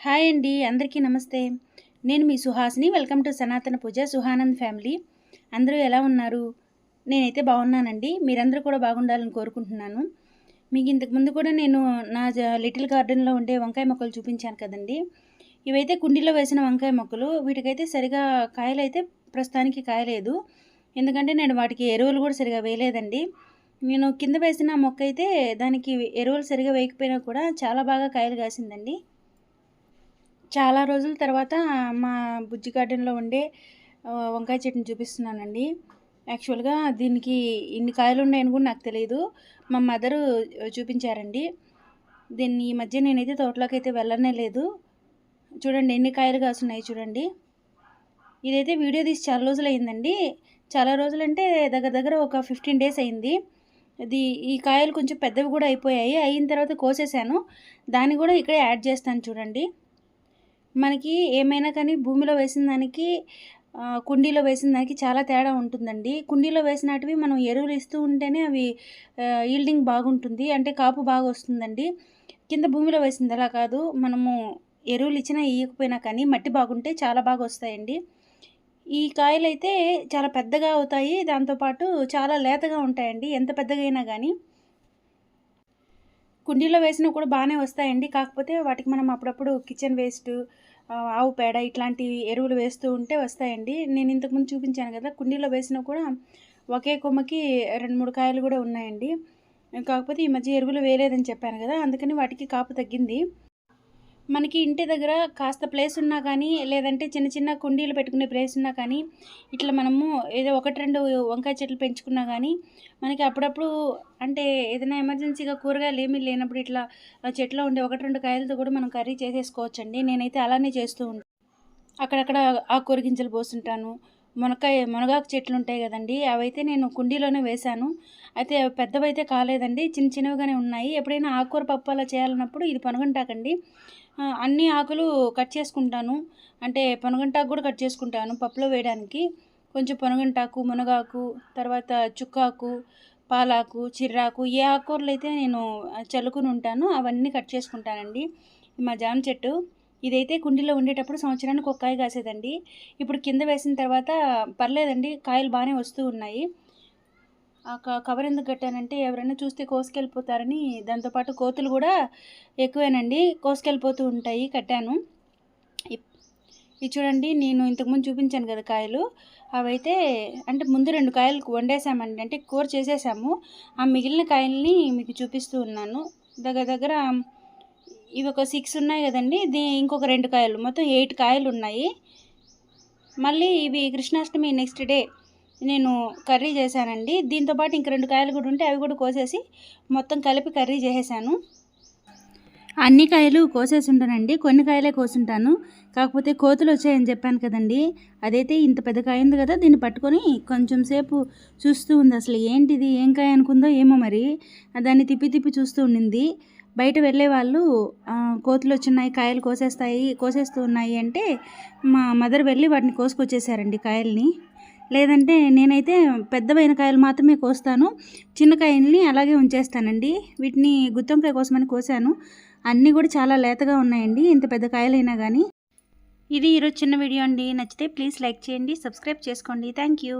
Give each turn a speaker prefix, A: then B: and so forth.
A: Hi అండి అందరికీ నమస్తే. నేను మీ సుహాస్ని వెల్కమ్ టు సనాతన పూజ సుహానంద్ ఫ్యామిలీ. అందరూ ఎలా ఉన్నారు? నేనైతే బాగున్నానండి. మీరందరూ కూడా బాగుండాలని కోరుకుంటున్నాను. మీకు ఇంతకు ముందు కూడా నేను నా లిటిల్ గార్డెన్లో ఉండే వంకాయ మొక్కలు చూపించాను కదండి. ఇవైతే కుండీలో వేసిన వంకాయ మొక్కలు. వీటికైతే సరిగా కాయలు అయితే ప్రస్తుతానికి కాయలేదు. ఎందుకంటే నేను వాటికి ఎరువులు కూడా సరిగా వేయలేదండి. నేను కింద వేసిన మొక్క అయితే దానికి ఎరువులు సరిగా వేయకపోయినా కూడా చాలా బాగా కాయలు కాసిందండి. చాలా రోజుల తర్వాత మా బుజ్జి గార్డెన్లో ఉండే వంకాయ చెట్టుని చూపిస్తున్నానండి. యాక్చువల్గా దీనికి ఇన్ని కాయలు ఉన్నాయని కూడా నాకు తెలియదు మా మదరు చూపించారండి. దీన్ని ఈ మధ్య నేనైతే తోటలోకి అయితే వెళ్ళనే లేదు. చూడండి ఎన్ని కాయలు కాసున్నాయి చూడండి. ఇదైతే వీడియో తీసి చాలా రోజులు అయిందండి చాలా రోజులు అంటే దగ్గర దగ్గర ఒక ఫిఫ్టీన్ డేస్ అయింది. ఇది ఈ కాయలు కొంచెం పెద్దవి కూడా అయిపోయాయి. అయిన తర్వాత కోసేసాను. దాన్ని కూడా ఇక్కడే యాడ్ చేస్తాను చూడండి. మనకి ఏమైనా కానీ భూమిలో వేసిన దానికి కుండీలో వేసిన దానికి చాలా తేడా ఉంటుందండి. కుండీలో వేసినటివి మనం ఎరువులు ఇస్తూ ఉంటేనే అవి ఈల్డింగ్ బాగుంటుంది. అంటే కాపు బాగా వస్తుందండి. కింద భూమిలో వేసింది అలా కాదు మనము ఎరువులు ఇచ్చినా వేయకపోయినా కానీ మట్టి బాగుంటే చాలా బాగా వస్తాయండి. ఈ కాయలు అయితే చాలా పెద్దగా అవుతాయి. దాంతోపాటు చాలా లేతగా ఉంటాయండి. ఎంత పెద్దగా అయినా కానీ. కుండీలో వేసినా కూడా బాగానే వస్తాయండి. కాకపోతే వాటికి మనం అప్పుడప్పుడు కిచెన్ వేస్ట్ ఆవు పేడ ఇట్లాంటి ఎరువులు వేస్తూ ఉంటే వస్తాయండి. నేను ఇంతకుముందు చూపించాను కదా కుండీలో వేసినా కూడా ఒకే కొమ్మకి రెండు మూడు కాయలు కూడా ఉన్నాయండి. కాకపోతే ఈ మధ్య ఎరువులు వేయలేదని చెప్పాను కదా అందుకని వాటికి కాపు తగ్గింది. మనకి ఇంటి దగ్గర కాస్త ప్లేస్ ఉన్నా కానీ లేదంటే చిన్న చిన్న కుండీలు పెట్టుకునే ప్లేస్ ఉన్నా కానీ ఇట్లా మనము ఏదో ఒకటి రెండు వంకాయ చెట్లు పెంచుకున్నా కానీ మనకి అప్పుడప్పుడు అంటే ఏదైనా ఎమర్జెన్సీగా కూరగాయలు ఏమీ లేనప్పుడు ఇట్లా చెట్లో ఉండే ఒకటి రెండు కాయలతో కూడా మనం కర్రీ చేసేసుకోవచ్చండి. నేనైతే అలానే చేస్తూ ఉంటాను అక్కడక్కడ ఆకుకూర గింజలు పోస్తుంటాను మునక్కాయ మునగాకు చెట్లు ఉంటాయి కదండి అవైతే నేను కుండీలోనే వేశాను. అయితే పెద్దవైతే కాలేదండి చిన్న చిన్నవిగానే ఉన్నాయి. ఎప్పుడైనా ఆకుకూర పప్పు అలా చేయాలన్నప్పుడు ఇది పనుగంటాకండి. అన్ని ఆకులు కట్ చేసుకుంటాను. అంటే పనుగంటాకు కూడా కట్ చేసుకుంటాను పప్పులో వేయడానికి. కొంచెం పనుగంటాకు మునగాకు తర్వాత చుక్కాకు పాలాకు చిర్రాకు ఏ ఆకుకూరలు అయితే నేను చల్లుకుని ఉంటానో అవన్నీ కట్ చేసుకుంటానండి. మా జామ చెట్టు ఇదైతే కుండీలో ఉండేటప్పుడు సంవత్సరానికి ఒక కాయ కాసేదండి. ఇప్పుడు కింద వేసిన తర్వాత పర్లేదండి కాయలు బాగానే వస్తూ ఉన్నాయి. ఆ క- కవర్ ఎందుకు కట్టానంటే ఎవరైనా చూస్తే కోసుకెళ్ళిపోతారని దాంతోపాటు కోతులు కూడా ఎక్కువేనండి కోసుకెళ్ళిపోతూ ఉంటాయి కట్టాను. ఇప్- ఇది చూడండి నేను ఇంతకుముందు చూపించాను కదా కాయలు. అవైతే అంటే ముందు రెండు కాయలు వండేసామండి అంటే కూర చేసేసాము. ఆ మిగిలిన కాయల్ని మీకు చూపిస్తూ ఉన్నాను. దగ్గర దగ్గర ఇవి ఒక సిక్స్ ఉన్నాయి కదండి. దీ ఇంకొక రెండు కాయలు. మొత్తం ఎయిట్ కాయలు ఉన్నాయి మళ్ళీ ఇవి కృష్ణాష్టమి నెక్స్ట్ డే నేను కర్రీ చేశానండి. దీంతోపాటు ఇంక రెండు కాయలు కూడా ఉంటే అవి కూడా కోసేసి మొత్తం కలిపి కర్రీ చేసేసాను. అన్ని కాయలు కోసేసి ఉంటానండి. కొన్ని కాయలే కోసుంటాను. కాకపోతే కోతులు వచ్చాయని చెప్పాను కదండి. అదైతే ఇంత పెద్ద కాయ ఉంది కదా దీన్ని పట్టుకొని కొంచెం సేపు చూస్తూ ఉంది. అసలు ఏంటిది? ఏం కాయ అనుకుందో ఏమో మరి. దాన్ని తిప్పి తిప్పి చూస్తూ ఉండింది. బయట వెళ్ళే వాళ్ళు కోతులు వచ్చినాయి కాయలు కోసేస్తాయి కోసేస్తూ ఉన్నాయి అంటే మా మదర్ వెళ్ళి వాటిని కోసుకొచ్చేసారండి కాయల్ని. లేదంటే నేనైతే పెద్దవైన కాయలు మాత్రమే కోస్తాను. చిన్న కాయల్ని అలాగే ఉంచేస్తానండి. వీటిని గుత్తంకాయ కోసమని కోసాను. అన్నీ కూడా చాలా లేతగా ఉన్నాయండి ఇంత పెద్ద కాయలైనా కానీ ఇది ఈరోజు చిన్న వీడియో అండి. నచ్చితే ప్లీజ్ లైక్ చేయండి సబ్స్క్రైబ్ చేసుకోండి. Thank you.